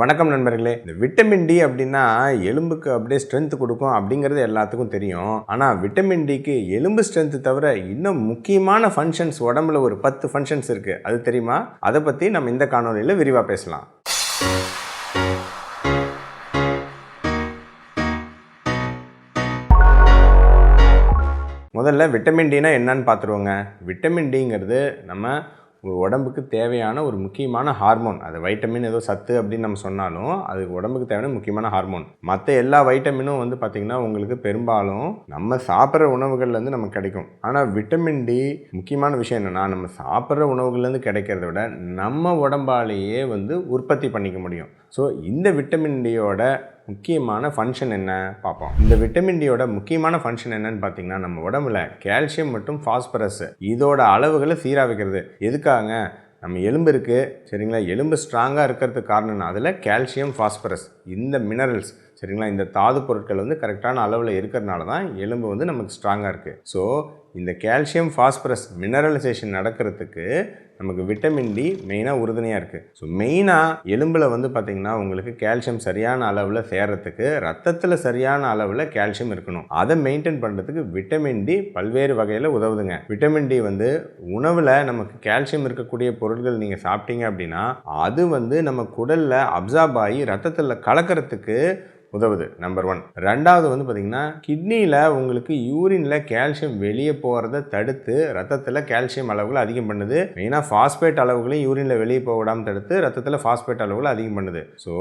வணக்கம் நண்பர்களே. இந்த விட்டமின் டி அப்படின்னா எலும்புக்கு அப்படியே ஸ்ட்ரென்த் கொடுக்கும் அப்படிங்கிறது எல்லாத்துக்கும் தெரியும். ஆனால் விட்டமின் டிக்கு எலும்பு ஸ்ட்ரென்த் தவிர இன்னும் முக்கியமான ஃபங்க்ஷன்ஸ் உடம்புல ஒரு பத்து ஃபங்க்ஷன்ஸ் இருக்குது அது தெரியுமா? அதை பற்றி நம்ம இந்த காணொலியில் விரிவாக பேசலாம். முதல்ல விட்டமின் டினா என்னன்னு பார்த்துருவோங்க. விட்டமின் டிங்கிறது நம்ம உங்கள் உடம்புக்கு தேவையான ஒரு முக்கியமான ஹார்மோன் அது வைட்டமின் ஏதோ சத்து அப்படின்னு நம்ம சொன்னாலும் அது உடம்புக்கு தேவையான முக்கியமான ஹார்மோன் மற்ற எல்லா வைட்டமினும் வந்து பார்த்திங்கன்னா உங்களுக்கு பெரும்பாலும் நம்ம சாப்பிட்ற உணவுகள்லேருந்து நமக்கு கிடைக்கும். ஆனால் விட்டமின் டி முக்கியமான விஷயம் என்னென்னா நம்ம சாப்பிட்ற உணவுகள்லேருந்து கிடைக்கிறத விட நம்ம உடம்பாலேயே வந்து உற்பத்தி பண்ணிக்க முடியும். ஸோ இந்த விட்டமின் டியோட முக்கியமான ஃபங்க்ஷன் என்ன? பார்ப்போம். இந்த விட்டமின் டியோட முக்கியமான ஃபங்க்ஷன் என்னன்னு பார்த்தீங்கன்னா நம்ம உடம்புல கால்சியம் மற்றும் ஃபாஸ்பரஸ் இதோட அளவுகளை சீராக வைக்கிறது எதுக்காக? நம்ம எலும்பு இருக்குது சரிங்களா? எலும்பு ஸ்ட்ராங்காக இருக்கிறதுக்கு காரணம் அதில் கால்சியம் ஃபாஸ்பரஸ் இந்த மினரல்ஸ் சரிங்களா? இந்த தாது பொருட்கள் வந்து கரெக்டான அளவில் இருக்கிறதுனால தான் எலும்பு வந்து நமக்கு ஸ்ட்ராங்காக இருக்குது ஸோ இந்த கால்சியம் ஃபாஸ்பரஸ் மினரலைசேஷன் நடக்கிறதுக்கு நமக்கு விட்டமின் டி மெயினாக உறுதுணையாக இருக்குது ஸோ மெயினாக எலும்பில் வந்து பார்த்திங்கன்னா உங்களுக்கு கால்சியம் சரியான அளவில் சேர்கிறதுக்கு ரத்தத்தில் சரியான அளவில் கால்சியம் இருக்கணும். அதை மெயின்டைன் பண்ணுறதுக்கு விட்டமின் டி பல்வேறு வகையில் உதவுதுங்க. விட்டமின் டி வந்து உணவில் நமக்கு கால்சியம் இருக்கக்கூடிய பொருட்கள் நீங்கள் சாப்பிட்டீங்க அப்படின்னா அது வந்து நம்ம குடலில் அப்சார்ப் ஆகி ரத்தத்தில் கலக்கிறதுக்கு உதவுது நம்பர் ஒன் ரெண்டாவது வந்து பார்த்திங்கன்னா கிட்னியில் உங்களுக்கு யூரினில் கால்சியம் வெளியே போகிறத தடுத்து ரத்தத்தில் கால்சியம் அளவுகளை அதிகம் பண்ணுது. மெயினாக ஃபாஸ்பேட் அளவுகளையும் யூரினில் வெளியே போக விடாமல் தடுத்து ரத்தத்தில் ஃபாஸ்பேட் அளவுகளை அதிகம் பண்ணுது. ஸோ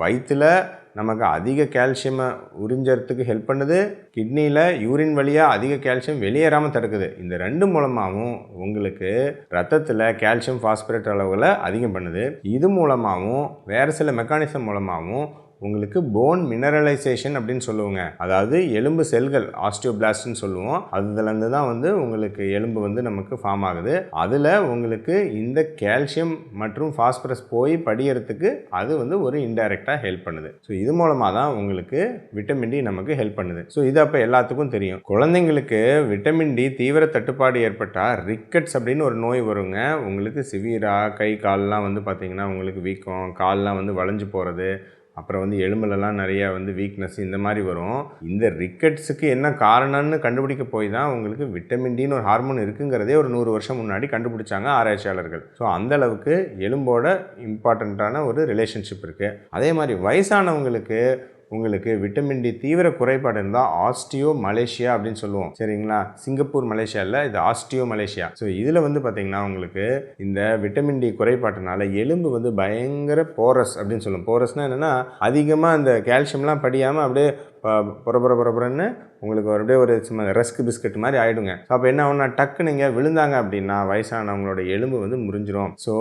வயிற்றில் நமக்கு அதிக கால்சியமை உறிஞ்சறதுக்கு ஹெல்ப் பண்ணுது. கிட்னியில் யூரின் வழியாக அதிக கால்சியம் வெளியேறாமல் தடுக்குது. இந்த ரெண்டு மூலமாகவும் உங்களுக்கு ரத்தத்தில் கால்சியம் ஃபாஸ்பரேட் அளவுகளை அதிகம் பண்ணுது. இது மூலமாகவும் வேறு சில மெக்கானிசம் மூலமாகவும் உங்களுக்கு போன் மினரலைசேஷன் அப்படின்னு சொல்லுவோங்க. அதாவது எலும்பு செல்கள் ஆஸ்டியோபிளாஸ்ட்னு சொல்லுவோம். அதுலேருந்து தான் வந்து உங்களுக்கு எலும்பு வந்து நமக்கு ஃபார்ம் ஆகுது. அதில் உங்களுக்கு இந்த கால்சியம் மற்றும் ஃபாஸ்பரஸ் போய் படியறதுக்கு அது வந்து ஒரு இன்டைரக்டாக ஹெல்ப் பண்ணுது. ஸோ இது மூலமாக தான் உங்களுக்கு விட்டமின் டி நமக்கு ஹெல்ப் பண்ணுது. ஸோ இது அப்போ எல்லாத்துக்கும் தெரியும். குழந்தைங்களுக்கு விட்டமின் டி தீவிர தட்டுப்பாடு ஏற்பட்டால் ரிக்கட்ஸ் அப்படின்னு ஒரு நோய் வருங்க. உங்களுக்கு சிவியராக கை கால்லாம் வந்து பார்த்திங்கன்னா உங்களுக்கு வீக்கம் கால்லாம் வந்து வளைஞ்சு போகிறது அப்புறம் வந்து எலும்புலலாம் நிறையா வந்து வீக்னஸ் இந்த மாதிரி வரும். இந்த ரிக்கெட்ஸுக்கு என்ன காரணம்னு கண்டுபிடிக்க போய் தான் உங்களுக்கு விட்டமின் டின்னு ஒரு ஹார்மோன் இருக்குங்கிறதே ஒரு நூறு வருஷம் முன்னாடி கண்டுபிடிச்சாங்க ஆராய்ச்சியாளர்கள். ஸோ அந்த அளவுக்கு எலும்போட இம்பார்ட்டண்ட்டான ஒரு ரிலேஷன்ஷிப் இருக்குது அதே மாதிரி வயசானவங்களுக்கு உங்களுக்கு விட்டமின் டி தீவிர குறைபாடு இருந்தால் ஆஸ்டியோ மலேசியா அப்படின்னு சொல்லுவோம். சரிங்களா? சிங்கப்பூர் மலேசியா இல்லை இது ஆஸ்டியோ மலேசியா ஸோ இதில் வந்து பார்த்தீங்கன்னா உங்களுக்கு இந்த விட்டமின் டி குறைபாட்டினால எலும்பு வந்து பயங்கர போரஸ் அப்படின்னு சொல்லுவோம். போரஸ்னால் என்னென்னா அதிகமாக அந்த கால்சியம்லாம் படியாமல் அப்படியே புற புற புறப்புறன்னு உங்களுக்கு அப்படியே ஒரு சும்மா ரஸ்க் பிஸ்கட் மாதிரி ஆகிடுங்க ஸோ அப்போ என்ன ஆகுனா டக்கு நீங்கள் விழுந்தாங்க அப்படின்னா வயசானவங்களோட எலும்பு வந்து முறிஞ்சிரும். ஸோ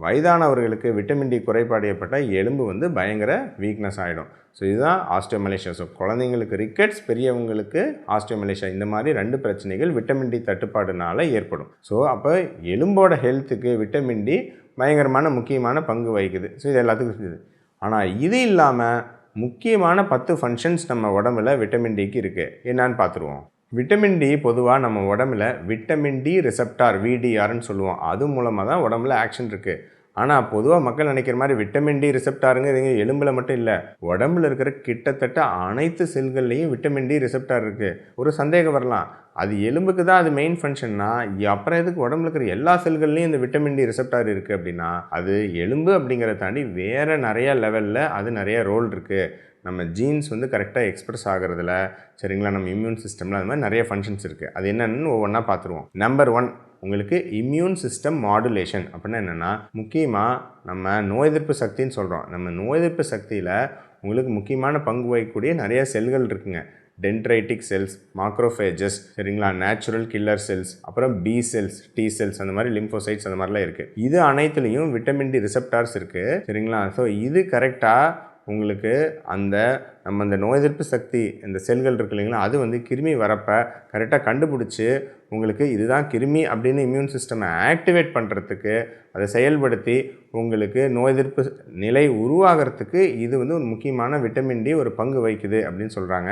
வயதானவர்களுக்கு விட்டமின் டி குறைபாடு ஏற்பட்டால் எலும்பு வந்து பயங்கர வீக்னஸ் ஆகிடும் ஸோ இதுதான் ஆஸ்டியோமலேஷியா ஸோ குழந்தைங்களுக்கு ரிக்கெட்ஸ் பெரியவங்களுக்கு ஆஸ்டியோமலேஷியா இந்த மாதிரி ரெண்டு பிரச்சனைகள் விட்டமின் டி தட்டுப்பாடுனால ஏற்படும். ஸோ அப்போ எலும்போட ஹெல்த்துக்கு விட்டமின் டி பயங்கரமான முக்கியமான பங்கு வகிக்குது. ஸோ இது எல்லாத்துக்கும் இருக்குது ஆனால் இது இல்லாமல் முக்கியமான பத்து ஃபங்க்ஷன்ஸ் நம்ம உடம்புல விட்டமின் டிக்கு இருக்குது என்னான்னு பார்த்துருவோம். விட்டமின் டி பொதுவாக நம்ம உடம்புல விட்டமின் டி ரிசப்டார் விடிஆர்னு சொல்லுவோம். அது மூலமாக தான் உடம்புல ஆக்ஷன் இருக்குது ஆனால் பொதுவாக மக்கள் நினைக்கிற மாதிரி விட்டமின் டி ரிசப்டாருங்க இதுங்க எலும்பில் மட்டும் இல்லை. உடம்புல இருக்கிற கிட்டத்தட்ட அனைத்து செல்கள்லேயும் விட்டமின் டி ரிசப்டார் இருக்குது ஒரு சந்தேகம் வரலாம். அது எலும்புக்கு தான் அது மெயின் ஃபங்க்ஷன்னா அப்புறம் எதுக்கு உடம்புல இருக்கிற எல்லா செல்கள்லையும் இந்த விட்டமின் டி ரிசப்டார் இருக்குது அப்படின்னா அது எலும்பு அப்படிங்கிறத தாண்டி வேறு நிறையா லெவலில் அது நிறைய ரோல் இருக்குது நம்ம ஜீன்ஸ் வந்து கரெக்டாக எக்ஸ்ப்ரெஸ் ஆகிறதுல சரிங்களா? நம்ம இம்யூன் சிஸ்டமில் அது மாதிரி நிறைய ஃபங்க்ஷன்ஸ் இருக்குது அது என்னென்னு ஒவ்வொன்றா பார்த்துருவோம். நம்பர் ஒன் உங்களுக்கு இம்யூன் சிஸ்டம் மாடுலேஷன் அப்படின்னா என்னென்னா முக்கியமாக நம்ம நோய் எதிர்ப்பு சக்தின்னு சொல்கிறோம் நம்ம நோய் எதிர்ப்பு சக்தியில் உங்களுக்கு முக்கியமான பங்கு வகிக்கக்கூடிய நிறைய செல்கள் இருக்குங்க. டென்ட்ரைட்டிக் செல்ஸ் மாக்ரோஃபேஜஸ் சரிங்களா? நேச்சுரல் கில்லர் செல்ஸ் அப்புறம் பி செல்ஸ் டி செல்ஸ் அந்த மாதிரி லிம்போசைட்ஸ் அந்த மாதிரிலாம் இருக்குது இது அனைத்துலேயும் விட்டமின் டி ரிசப்டார்ஸ் இருக்குது சரிங்களா? ஸோ இது கரெக்டாக உங்களுக்கு அந்த நம்ம அந்த நோய் எதிர்ப்பு சக்தி இந்த செல்கள் இருக்கு இல்லைங்களா அது வந்து கிருமி வரப்போ கரெக்டாக கண்டுபிடிச்சி உங்களுக்கு இதுதான் கிருமி அப்படின்னு இம்யூன் சிஸ்டமை ஆக்டிவேட் பண்ணுறதுக்கு அதை செயல்படுத்தி உங்களுக்கு நோய் எதிர்ப்பு நிலை உருவாகிறதுக்கு இது வந்து ஒரு முக்கியமான விட்டமின் டி ஒரு பங்கு வகிக்குது அப்படின்னு சொல்கிறாங்க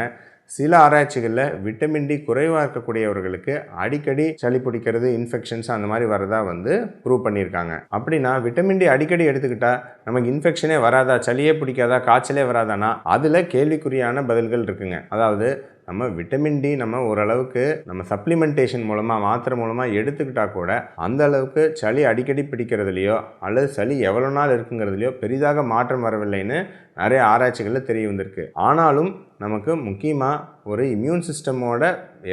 சில ஆராய்ச்சிகளில் விட்டமின் டி குறைவாக இருக்கக்கூடியவர்களுக்கு அடிக்கடி சளி பிடிக்கிறது இன்ஃபெக்ஷன்ஸ் அந்த மாதிரி வரதா வந்து ப்ரூவ் பண்ணியிருக்காங்க. அப்படின்னா விட்டமின் டி அடிக்கடி எடுத்துக்கிட்டா நமக்கு இன்ஃபெக்ஷனே வராதா சளியே பிடிக்காதா காய்ச்சலே வராதானா அதில் கேள்விக்குறியான பதில்கள் இருக்குங்க. அதாவது நம்ம விட்டமின் டி நம்ம ஓரளவுக்கு நம்ம சப்ளிமெண்டேஷன் மூலமாக மாத்திரை மூலமாக எடுத்துக்கிட்டால் கூட அந்த அளவுக்கு சளி அடிக்கடி பிடிக்கிறதுலையோ அல்லது சளி எவ்வளோ நாள் இருக்குங்கிறதுலையோ பெரிதாக மாற்றம் வரவில்லைன்னு நிறைய ஆராய்ச்சிகளில் தெரிய வந்திருக்கு. ஆனாலும் நமக்கு முக்கியமாக ஒரு இம்யூன் சிஸ்டமோட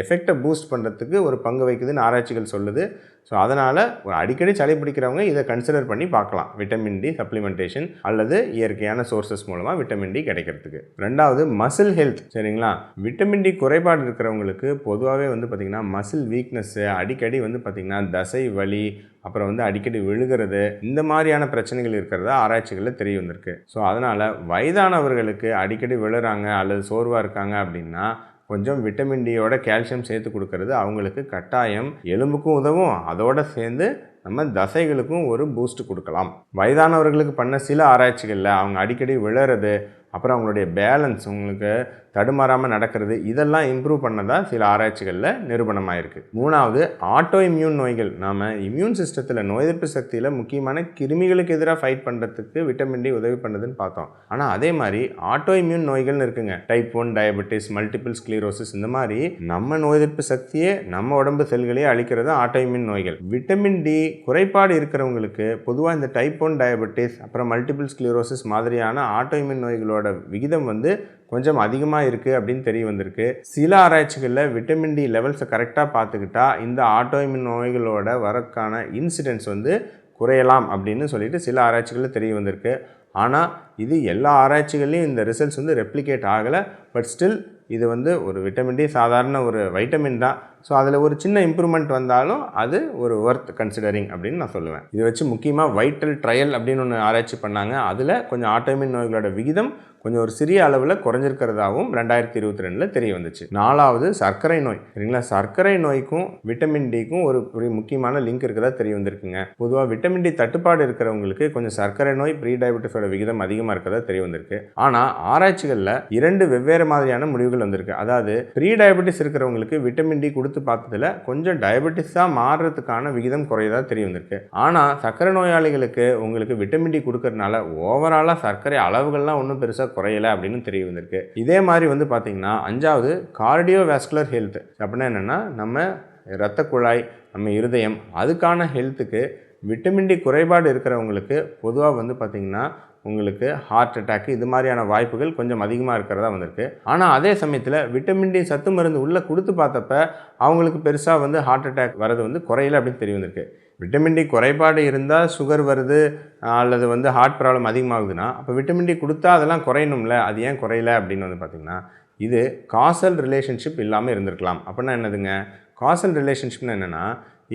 எஃபெக்டை பூஸ்ட் பண்ணுறதுக்கு ஒரு பங்கு வகிக்குதுன்னு ஆராய்ச்சிகள் சொல்லுது. ஸோ அதனால் ஒரு அடிக்கடி சளி பிடிக்கிறவங்க இதை கன்சிடர் பண்ணி பார்க்கலாம். விட்டமின் டி சப்ளிமெண்டேஷன் அல்லது இயற்கையான சோர்சஸ் மூலமாக விட்டமின் டி கிடைக்கிறதுக்கு. ரெண்டாவது மசில் ஹெல்த் சரிங்களா? விட்டமின் டி குறைபாடு இருக்கிறவங்களுக்கு பொதுவாகவே வந்து பார்த்திங்கன்னா மசில் வீக்னஸ்ஸு அடிக்கடி வந்து பார்த்திங்கன்னா தசை வலி அப்புறம் வந்து அடிக்கடி விழுகிறது இந்த மாதிரியான பிரச்சனைகள் இருக்கிறதா ஆராய்ச்சிகளில் தெரிய வந்திருக்கு. ஸோ அதனால் வயதானவர்களுக்கு அடிக்கடி விழுறாங்க அல்லது சோர்வாக இருக்காங்க அப்படின்னா கொஞ்சம் விட்டமின் டியோட கால்சியம் சேர்த்து கொடுக்கறது அவங்களுக்கு கட்டாயம். எலும்புக்கும் உதவும். அதோடு சேர்ந்து நம்ம தசைகளுக்கும் ஒரு பூஸ்ட் கொடுக்கலாம். வயதானவர்களுக்கு பண்ண சில ஆராய்ச்சிகளில் அவங்க அடிக்கடி விழறது அப்புறம் அவங்களுடைய பேலன்ஸ் உங்களுக்கு தடுமாறாமல் நடக்கிறது இதெல்லாம் இம்ப்ரூவ் பண்ணதாக சில ஆராய்ச்சிகளில் நிரூபணமாயிருக்கு. மூணாவது ஆட்டோ இம்யூன் நோய்கள். நாம் இம்யூன் சிஸ்டத்தில் நோய் எதிர்ப்பு சக்தியில் முக்கியமான கிருமிகளுக்கு எதிராக ஃபைட் பண்ணுறதுக்கு விட்டமின் டி உதவி பண்ணுதுன்னு பார்த்தோம். ஆனால் அதே மாதிரி ஆட்டோ இம்யூன் நோய்கள்னு இருக்குங்க. Type one diabetes multiple sclerosis இந்த மாதிரி நம்ம நோய் எதிர்ப்பு சக்தியே நம்ம உடம்பு செல்களையே அழிக்கிறது ஆட்டோ இம்யூன் நோய்கள். விட்டமின் டி குறைபாடு இருக்கிறவங்களுக்கு பொதுவாக இந்த டைப் ஒன் டயபெட்டிஸ் அப்புறம் மல்டிபிள் ஸ்க்ளீரோசிஸ் மாதிரியான ஆட்டோ இம்யூன் நோய்களோட விகிதம் வந்து கொஞ்சம் அதிகமாக இருக்குது அப்படின்னு தெரிய வந்திருக்கு. சில ஆராய்ச்சிகளில் விட்டமின் டி லெவல்ஸை கரெக்டாக பார்த்துக்கிட்டா இந்த ஆட்டோமின் நோய்களோட வரக்கான இன்சிடென்ட்ஸ் வந்து குறையலாம் அப்படின்னு சொல்லிட்டு சில ஆராய்ச்சிகளில் தெரிய வந்திருக்கு. ஆனால் இது எல்லா ஆராய்ச்சிகள்லையும் இந்த ரிசல்ட்ஸ் வந்து ரெப்ளிகேட் ஆகலை. பட் ஸ்டில் இது வந்து ஒரு விட்டமின் டி சாதாரண ஒரு வைட்டமின் தான். ஸோ அதில் ஒரு சின்ன இம்ப்ரூவ்மெண்ட் வந்தாலும் அது ஒரு ஒர்த் கன்சிடரிங் அப்படின்னு நான் சொல்லுவேன். இதை வச்சு முக்கியமாக வைட்டல் ட்ரையல் அப்படின்னு ஒன்று ஆராய்ச்சி பண்ணாங்க. அதில் கொஞ்சம் ஆட்டோமின் நோய்களோட விகிதம் கொஞ்சம் ஒரு சிறிய அளவில் குறைஞ்சிருக்கிறதாவும் ரெண்டாயிரத்தி இருபத்தி ரெண்டில் தெரிய வந்துச்சு. நாலாவது சர்க்கரை நோய். சரிங்களா? சர்க்கரை நோய்க்கும் விட்டமின் டிக்கும் ஒரு ஒரு முக்கியமான லிங்க் இருக்கிறதா தெரிய வந்திருக்குங்க. பொதுவாக விட்டமின் டி தட்டுப்பாடு இருக்கிறவங்களுக்கு கொஞ்சம் சர்க்கரை நோய் ப்ரீ டயபெட்டிஸோட விகிதம் அதிகமாக இருக்கிறதா தெரிய வந்திருக்கு. ஆனால் ஆராய்ச்சிகளில் இரண்டு வெவ்வேறு மாதிரியான முடிவுகள் வந்திருக்கு. அதாவது ப்ரீ டயபெட்டிஸ் இருக்கிறவங்களுக்கு விட்டமின் டி கொடுத்து பார்த்ததில் கொஞ்சம் டயபெட்டிஸாக மாறுறதுக்கான விகிதம் குறையதாக தெரிய வந்திருக்கு. ஆனால் சர்க்கரை நோயாளிகளுக்கு உங்களுக்கு விட்டமின் டி கொடுக்கறதுனால ஓவராலாக சர்க்கரை அளவுகள்லாம் ஒன்றும் பெருசாக குறையலை அப்படின்னு தெரிய வந்திருக்கு. இதே மாதிரி வந்து பார்த்திங்கன்னா அஞ்சாவது கார்டியோ வேஸ்குலர் ஹெல்த் அப்படின்னா என்னென்னா நம்ம இரத்த குழாய் நம்ம இருதயம் அதுக்கான ஹெல்த்துக்கு விட்டமின் டி குறைபாடு இருக்கிறவங்களுக்கு பொதுவாக வந்து பார்த்திங்கன்னா உங்களுக்கு ஹார்ட் அட்டாக் இது மாதிரியான வாய்ப்புகள் கொஞ்சம் அதிகமாக இருக்கிறதா வந்திருக்கு. ஆனால் அதே சமயத்தில் விட்டமின் டி சத்து மருந்து உள்ளே கொடுத்து பார்த்தப்ப அவங்களுக்கு பெருசாக வந்து ஹார்ட் அட்டாக் வரது வந்து குறையில அப்படின்னு தெரிய வந்திருக்கு. விட்டமின் டி குறைபாடு இருந்தால் சுகர் வருது அல்லது வந்து ஹார்ட் ப்ராப்ளம் அதிகமாகுதுன்னா அப்போ விட்டமின் டி கொடுத்தா அதெல்லாம் குறையணும்ல அது ஏன் குறையல அப்படின்னு வந்து பார்த்திங்கன்னா இது காசல் ரிலேஷன்ஷிப் இல்லாமல் இருந்திருக்கலாம். அப்படின்னா என்னதுங்க? காசல் ரிலேஷன்ஷிப்னு என்னென்னா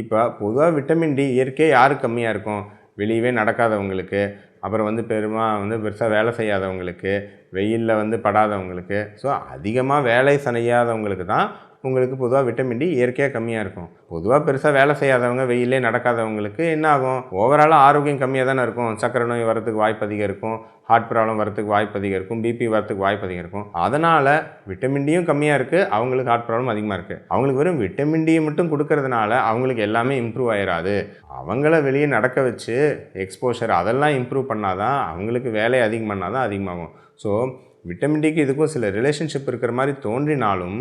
இப்போ பொதுவாக விட்டமின் டி இயற்கையாக யாருக்கு கம்மியாக இருக்கும்? வெளியவே நடக்காதவங்களுக்கு. அப்புறம் வந்து பெருமா வந்து பெருசாக வேலை செய்யாதவங்களுக்கு வெயிலில் வந்து படாதவங்களுக்கு ஸோ அதிகமாக வேலை செய்யாதவங்களுக்கு தான் உங்களுக்கு பொதுவாக விட்டமின் டி இயற்கையாக கம்மியாக இருக்கும். பொதுவாக பெருசாக வேலை செய்யாதவங்க வெயிலே நடக்காதவங்களுக்கு என்ன ஆகும்? ஓவராலாக ஆரோக்கியம் கம்மியாக தானே இருக்கும். சக்கரை நோய் வரத்துக்கு வாய்ப்பு அதிகம் இருக்கும். ஹார்ட் ப்ராப்ளம் வரத்துக்கு வாய்ப்பு அதிகம் இருக்கும். பிபி வரத்துக்கு வாய்ப்பு அதிகம் இருக்கும். அதனால் விட்டமின் டியும் கம்மியாக இருக்குது அவங்களுக்கு ஹார்ட் ப்ராப்ளம் அதிகமாக இருக்குது அவங்களுக்கு வெறும் விட்டமின் டியை மட்டும் கொடுக்கறதுனால அவங்களுக்கு எல்லாமே இம்ப்ரூவ் ஆயிடாது அவங்கள வெளியே நடக்க வச்சு எக்ஸ்போஷர் அதெல்லாம் இம்ப்ரூவ் பண்ணாதான் அவங்களுக்கு வேலையை அதிகம் பண்ணால் தான் அதிகமாகும். ஸோ விட்டமின் டிக்கு இதுக்கும் சில ரிலேஷன்ஷிப் இருக்கிற மாதிரி தோன்றினாலும்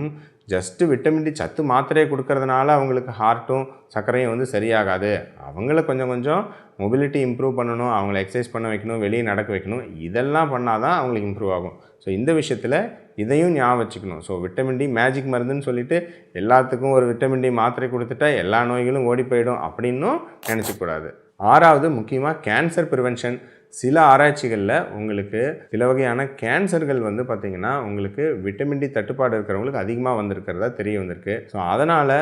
ஜஸ்ட்டு விட்டமின் டி சத்து மாத்திரையை கொடுக்கறதுனால அவங்களுக்கு ஹார்ட்டும் சர்க்கரையும் வந்து சரியாகாது. அவங்கள கொஞ்சம் கொஞ்சம் மொபிலிட்டி இம்ப்ரூவ் பண்ணணும் அவங்கள எக்ஸசைஸ் பண்ண வைக்கணும் வெளியே நடக்க வைக்கணும் இதெல்லாம் பண்ணால் தான் அவங்களுக்கு இம்ப்ரூவ் ஆகும். ஸோ இந்த விஷயத்தில் இதையும் ஞாபகம் வச்சுக்கணும். ஸோ விட்டமின் டி மேஜிக் மருந்துன்னு சொல்லிட்டு எல்லாத்துக்கும் ஒரு விட்டமின் டி மாத்திரை கொடுத்துட்டா எல்லா நோய்களும் ஓடி போயிடும் அப்படின்னும் நினச்சிக்கூடாது ஆறாவது முக்கியமாக கேன்சர் ப்ரிவென்ஷன் சில ஆராய்ச்சிகளில் உங்களுக்கு சில வகையான கேன்சர்கள் வந்து பார்த்திங்கன்னா உங்களுக்கு விட்டமின் டி தட்டுப்பாடு இருக்கிறவங்களுக்கு அதிகமாக வந்திருக்கிறதா தெரிய வந்திருக்கு. ஸோ அதனால்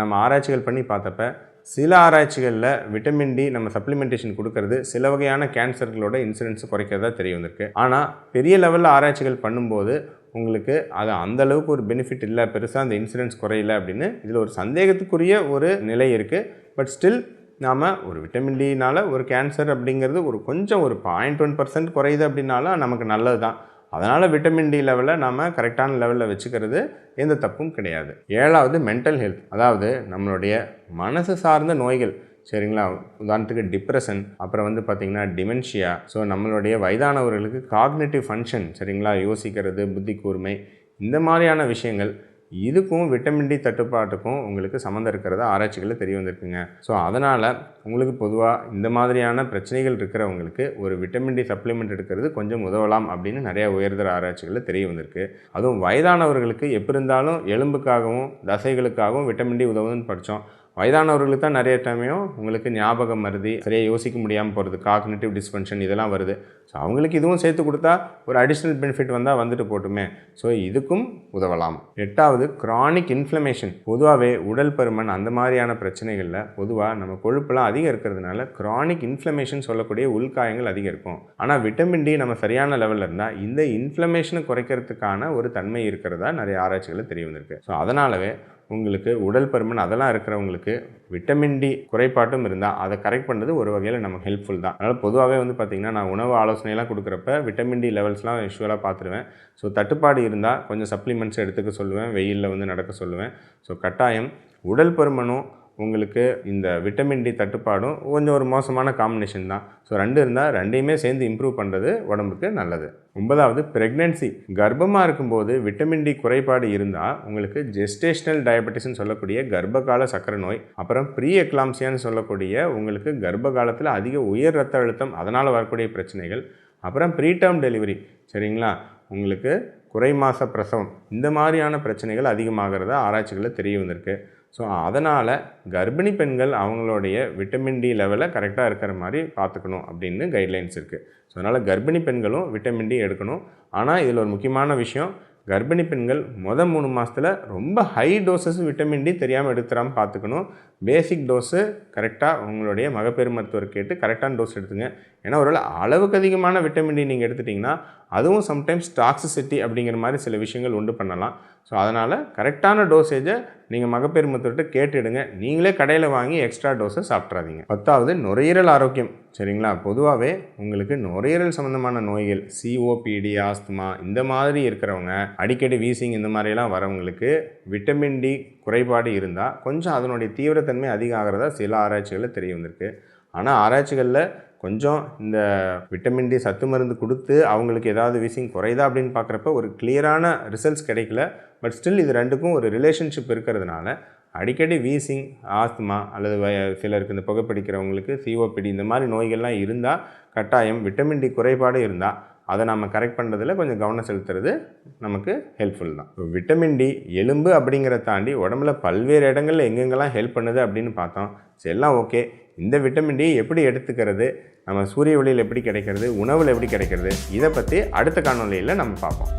நம்ம ஆராய்ச்சிகள் பண்ணி பார்த்தப்ப சில ஆராய்ச்சிகளில் விட்டமின் டி நம்ம சப்ளிமெண்டேஷன் கொடுக்கறது சில வகையான கேன்சர்களோட இன்சூரன்ஸ் குறைக்கிறதா தெரிய வந்திருக்கு. ஆனால் பெரிய லெவலில் ஆராய்ச்சிகள் பண்ணும்போது உங்களுக்கு அது அந்த அளவுக்கு ஒரு பெனிஃபிட் இல்லை பெருசாக அந்த இன்சூரன்ஸ் குறையல அப்படின்னு இதில் ஒரு சந்தேகத்துக்குரிய ஒரு நிலை இருக்குது பட் ஸ்டில் நாம் ஒரு விட்டமின் டினால் ஒரு கேன்சர் அப்படிங்கிறது ஒரு கொஞ்சம் ஒரு பாயிண்ட் ஒன் பர்சன்ட் குறையுது அப்படின்னாலும் நமக்கு நல்லது தான் அதனால் விட்டமின் டி லெவலை நம்ம கரெக்டான லெவலில் வச்சுக்கிறது எந்த தப்பும் கிடையாது. ஏழாவது மென்டல் ஹெல்த் அதாவது நம்மளுடைய மனசு சார்ந்த நோய்கள். சரிங்களா? உதாரணத்துக்கு டிப்ரெஷன் அப்புறம் வந்து பார்த்திங்கன்னா டிமென்ஷியா ஸோ நம்மளுடைய வயதானவர்களுக்கு காக்னேட்டிவ் ஃபங்க்ஷன் சரிங்களா? யோசிக்கிறது புத்தி கூர்மை இந்த மாதிரியான விஷயங்கள். இதுக்கும் விட்டமின் டி தட்டுப்பாட்டுக்கும் உங்களுக்கு சம்மந்தம் இருக்கிறத ஆராய்ச்சிகளில் தெரிய வந்திருக்குங்க. ஸோ அதனால் உங்களுக்கு பொதுவாக இந்த மாதிரியான பிரச்சனைகள் இருக்கிறவங்களுக்கு ஒரு விட்டமின் டி சப்ளிமெண்ட் எடுக்கிறது கொஞ்சம் உதவலாம் அப்படின்னு நிறைய உயர்தர ஆராய்ச்சிகளில் தெரிய வந்திருக்கு. அதுவும் வயதானவர்களுக்கு எப்படி இருந்தாலும் எலும்புக்காகவும் தசைகளுக்காகவும் விட்டமின் டி உதவுதுன்னு படித்தோம் வயதானவர்களுக்கு தான் நிறைய டைமையும் உங்களுக்கு ஞாபகம் மருதி சரியாக யோசிக்க முடியாமல் போகிறது காக்னேட்டிவ் டிஸ்பென்ஷன் இதெல்லாம் வருது. ஸோ அவங்களுக்கு இதுவும் சேர்த்து கொடுத்தா ஒரு அடிஷ்னல் பெனிஃபிட் வந்தால் வந்துட்டு போட்டுமே. ஸோ இதுக்கும் உதவலாம். எட்டாவது க்ரானிக் இன்ஃப்ளமேஷன் பொதுவாகவே உடல் பருமன் அந்த மாதிரியான பிரச்சனைகளில் பொதுவாக நம்ம கொழுப்பெல்லாம் அதிகம் இருக்கிறதுனால க்ரானிக் இன்ஃப்ளமேஷன் சொல்லக்கூடிய உள்காயங்கள் அதிகம் இருக்கும். ஆனால் விட்டமின் டி நம்ம சரியான லெவலில் இருந்தால் இந்த இன்ஃப்ளமேஷனை குறைக்கிறதுக்கான ஒரு தன்மை இருக்கிறதா நிறைய ஆராய்ச்சிகளில் தெரிய வந்திருக்கு. ஸோ அதனாலவே உங்களுக்கு உடல் பருமன் அதெல்லாம் இருக்கிறவங்களுக்கு விட்டமின் டி குறைபாட்டும் இருந்தால் அதை கரெக்ட் பண்ணுறது ஒரு வகையில் நமக்கு ஹெல்ப்ஃபுல் தான். அதனால் பொதுவாகவே வந்து பார்த்திங்கன்னா நான் உணவு ஆலோசனையெல்லாம் கொடுக்குறப்ப விட்டமின் டி லெவல்ஸ்லாம் யூஸ்வலாக பார்த்துருவேன் ஸோ தட்டுப்பாடு இருந்தால் கொஞ்சம் சப்ளிமெண்ட்ஸ் எடுத்துக்க சொல்லுவேன். வெயிலில் வந்து நடக்க சொல்லுவேன். ஸோ கட்டாயம் உடல் பருமனும் உங்களுக்கு இந்த விட்டமின் டி தட்டுப்பாடும் கொஞ்சம் ஒரு மோசமான காம்பினேஷன் தான். ஸோ ரெண்டு இருந்தால் ரெண்டையுமே சேர்ந்து இம்ப்ரூவ் பண்ணுறது உடம்புக்கு நல்லது. ஒன்பதாவது ப்ரெக்னென்சி கர்ப்பமாக இருக்கும்போது விட்டமின் டி குறைபாடு இருந்தால் உங்களுக்கு ஜெஸ்டேஷனல் டயபெட்டிஸ்னு சொல்லக்கூடிய கர்ப்பகால சக்கரை நோய் அப்புறம் ப்ரீ எக்லாம்சியான்னு சொல்லக்கூடிய உங்களுக்கு கர்ப்ப காலத்தில் அதிக உயர் ரத்த அழுத்தம் அதனால் வரக்கூடிய பிரச்சனைகள் அப்புறம் ப்ரீடேர்ம் டெலிவரி சரிங்களா? உங்களுக்கு குறை மாத பிரசவம் இந்த மாதிரியான பிரச்சனைகள் அதிகமாகிறதா ஆராய்ச்சிகளில் தெரிய வந்திருக்கு. ஸோ அதனால் கர்ப்பிணி பெண்கள் அவங்களுடைய விட்டமின் டி லெவலை கரெக்டாக இருக்கிற மாதிரி பார்த்துக்கணும் அப்படின்னு கைட்லைன்ஸ் இருக்குது ஸோ அதனால் கர்ப்பிணி பெண்களும் விட்டமின் டி எடுக்கணும். ஆனால் இதில் ஒரு முக்கியமான விஷயம் கர்ப்பிணி பெண்கள் மொதல் மூணு மாதத்தில் ரொம்ப ஹை டோசஸ் விட்டமின் டி தெரியாமல் எடுத்துகிறாமல் பார்த்துக்கணும். பேசிக் டோஸு கரெக்டாக உங்களுடைய மகப்பேறு மருத்துவர் கேட்டு கரெக்டான டோஸ் எடுத்துங்க. ஏன்னா ஒரு அளவுக்கு அதிகமான விட்டமின் டி நீங்கள் எடுத்துட்டிங்கன்னா அதுவும் சம்டைம்ஸ் டாக்ஸிசிட்டி அப்படிங்கிற மாதிரி சில விஷயங்கள் உண்டு பண்ணலாம். ஸோ அதனால் கரெக்டான டோசேஜை நீங்கள் மகப்பேறு மருத்துவர்கிட்ட கேட்டுடுங்க. நீங்களே கடையில் வாங்கி எக்ஸ்ட்ரா டோஸை சாப்பிட்றாதீங்க பத்தாவது நுரையீரல் ஆரோக்கியம். சரிங்களா? பொதுவாகவே உங்களுக்கு நுரையீரல் சம்மந்தமான நோய்கள் சிஓபிடி ஆஸ்துமா இந்த மாதிரி இருக்கிறவங்க அடிக்கடி வீசிங் இந்த மாதிரிலாம் வரவங்களுக்கு விட்டமின் டி குறைபாடு இருந்தால் கொஞ்சம் அதனுடைய தீவிரத்தன்மை அதிகம் ஆகிறதா சில ஆராய்ச்சிகளில் தெரிய வந்திருக்கு. ஆனால் ஆராய்ச்சிகளில் கொஞ்சம் இந்த விட்டமின் டி சத்து மருந்து கொடுத்து அவங்களுக்கு ஏதாவது வீசிங் குறையுதா அப்படின்னு பார்க்குறப்ப ஒரு கிளியரான ரிசல்ட்ஸ் கிடைக்கல. பட் ஸ்டில் இது ரெண்டுக்கும் ஒரு ரிலேஷன்ஷிப் இருக்கிறதுனால அடிக்கடி வீசிங் ஆஸ்துமா அல்லது வய சிலருக்கு இந்த புகைப்பிடிக்கிறவங்களுக்கு சிஓபிடி இந்த மாதிரி நோய்கள்லாம் இருந்தால் கட்டாயம் விட்டமின் டி குறைபாடு இருந்தால் அதை நம்ம கரெக்ட் பண்ணுறதுல கொஞ்சம் கவனம் செலுத்துறது நமக்கு ஹெல்ப்ஃபுல் தான். விட்டமின் டி எலும்பு அப்படிங்கிறத தாண்டி உடம்புல பல்வேறு இடங்களில் எங்கெங்கெல்லாம் ஹெல்ப் பண்ணுது அப்படின்னு பார்த்தோம். சரி எல்லாம் ஓகே இந்த விட்டமின் டி எப்படி எடுத்துக்கிறது? நம்ம சூரிய ஒளியில் எப்படி கிடைக்கிறது? உணவில் எப்படி கிடைக்கிறது? இதை பற்றி அடுத்த காணொலியில் நம்ம பார்ப்போம்.